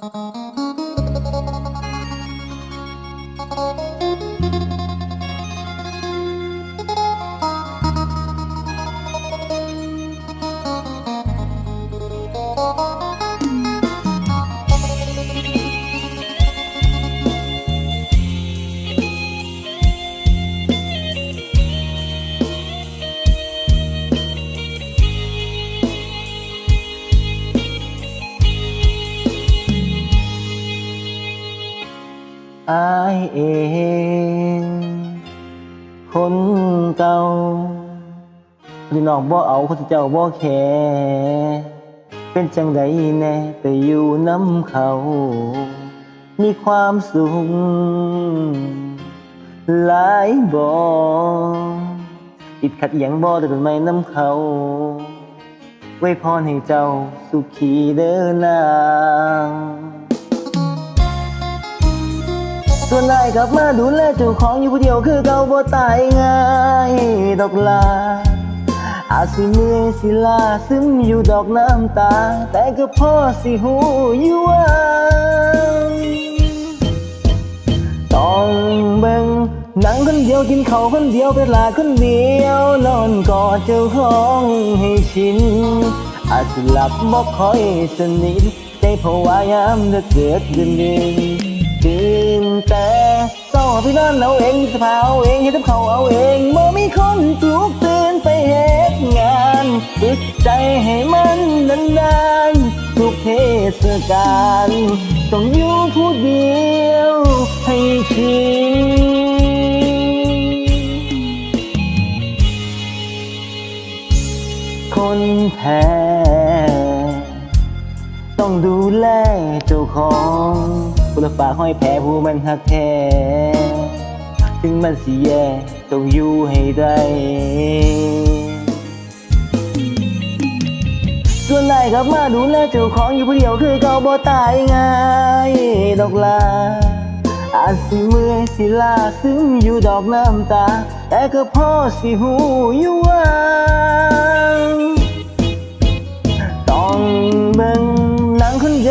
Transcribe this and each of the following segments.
Thank you. อายเอง คนเก่าพี่น้องบ่เอาคนเจ้าบ่แคร์เป็นจังใดแน่ไปอยู่น้ำเขา มีความสุขหลายบ่ติดขัดอย่างบ่ได้เป็นไม่น้ำเขา ไว้พรให้เจ้าสุขีเดินนาง ส่วนนายกลับมาดูแลเจ้าของอยู่ผู้เดียวคือเก่าบ่ตายง่ายดอกลาอาจสิเมื่อยสิลาซึมอยู่ดอกน้ำตา แต่ก็พ่อสิหูอยู่ว่าต้องเบิ่งหนังคนเดียวกินข้าวคนเดียวเวลาคนเดียวนอนกอดเจ้าของให้ชิน อาจสิหลับบ่ค่อยสนิทใจเพราะว่ายามเด็กเกิดเดือนเดือน แต่เศร้าพี่นอนเอาเองสภาเอาเองให้ทับเขาเอาเองบ่มีคนปลุกตื่นไปเฮ็ดงานฝึกใจให้มันนานๆทุกเทศกาลต้องอยู่ผู้เดียวให้ชินคนแพ้ต้องดูแลเจ้าของ บุรฝากห้อยแผลผู้มันหักแท้ ถึงมันสิแย่ต้องอยู่ให้ได้ส่วนนายกลับมาดูแลเจ้าของอยู่ผู้เดียวคือเก่าบ่ตายง่ายดอกลาอาจสิเมื่อยสิลาซึมอยู่ดอกน้ำตา แต่ก็พอสิหูอยู่ว่า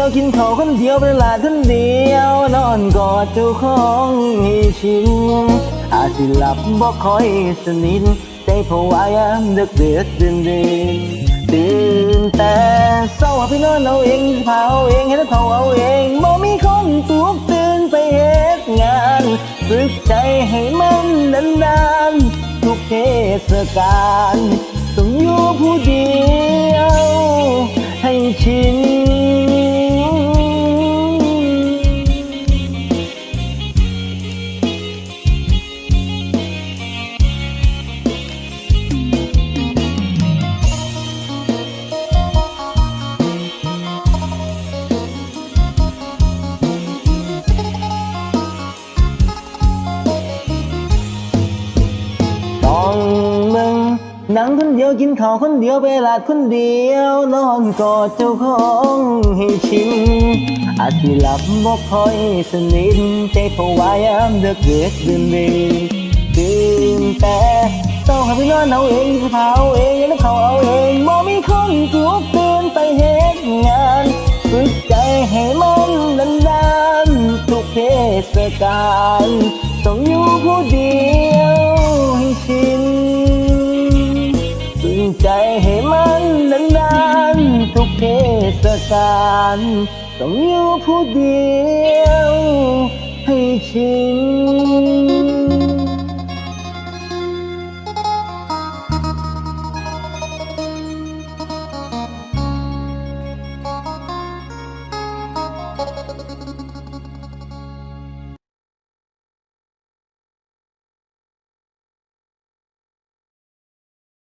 นังคนเดียวกินข้าวคนเดียวเวลาคนเดียว นอนกอดเจ้าของให้ชินอาจสิหลับบ่ค่อยสนิทใจผวายามดึกเดือดดื่นดื่นตื่นแต่เศร้าพี่นอนเอาเองเผาเองให้เขาเอาเองบ่มีคนปลุกตื่นไปเฮ็ดงานฝึกใจให้มันนานๆทุกเทศกาลต้องอยู่ผู้เดียวให้ชิน หนังคนเดียวกินข้าวคนเดียวเวลาคนเดียวนอนกอดเจ้าของให้ชินอาจสิหลับบ่ค่อยสนิทใจผวายามเด็กเกิดเดือนเดือนตื่นแต่เศร้าให้พี่นอนเอาเองสิพาเอาเองยังเขาเอาเองบ่มีคนปลุกตื่นไปเฮ็ดงานฝึกใจให้มันนานๆทุกเทศกาลต้องอยู่ผู้เดียว สารต้องอยู่ผู้เดียวให้ชิน